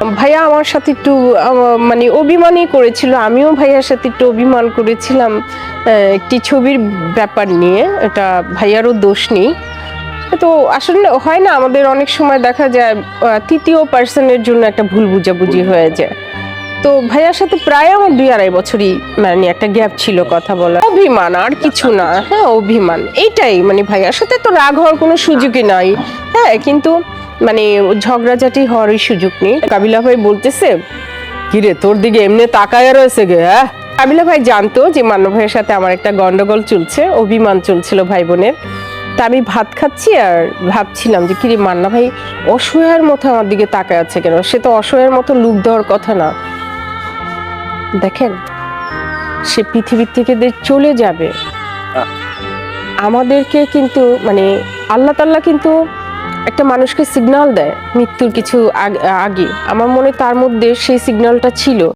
ভাইয়া আমার সাথে একটু মানে অভিমানই করেছিল। আমিও ভাইয়ার সাথে একটু অভিমান করেছিলাম একটি ছবির ব্যাপার নিয়ে। এটা ভাইয়ারও দোষ নেই। তো আসলে হয় না আমাদের অনেক সময় দেখা যায় তৃতীয় পার্সনের জন্য একটা ভুল বুঝাবুঝি হয়ে যায়। তো ভাইয়ার সাথে প্রায় আমার দুই আড়াই বছরই মানে একটা গ্যাপ ছিল কথা বলা অভিমান আর কিছু না। হ্যাঁ অভিমান। এইটাই মানে ভাইয়ার সাথে তো রাগ হওয়ার কোনো সুযোগই নাই। হ্যাঁ কিন্তু মানে ঝগড়াঝাটি হওয়ারই সুযোগ নেই। কাবিলা ভাই বলতেছে কিরে তোর দিকে এমনি তাকায় রয়েছে গে হ্যাঁ? কাবিলা ভাই জানতো যে মান্য ভাইয়ের সাথে আমার একটা গন্ডগোল চলছে অভিমান চলছিল ভাই বোনের তা আমি ভাত খাচ্ছি আর ভাবছিলাম যে কিরে মান্না ভাই অসহায়ের মতো আমার দিকে তাকায় আছে কেন? সে তো অসহায়ের মতো লুক দেওয়ার কথা না। দেখেন সে পৃথিবীর থেকে চলে যাবে। আমাদেরকে কিন্তু মানে আল্লাহ তাল্লাহ কিন্তু একটা মানুষকে সিগনাল দেয় মৃত্যুর কিছু আগে আমার মনে তার মধ্যে সেই সিগনালটা ছিল।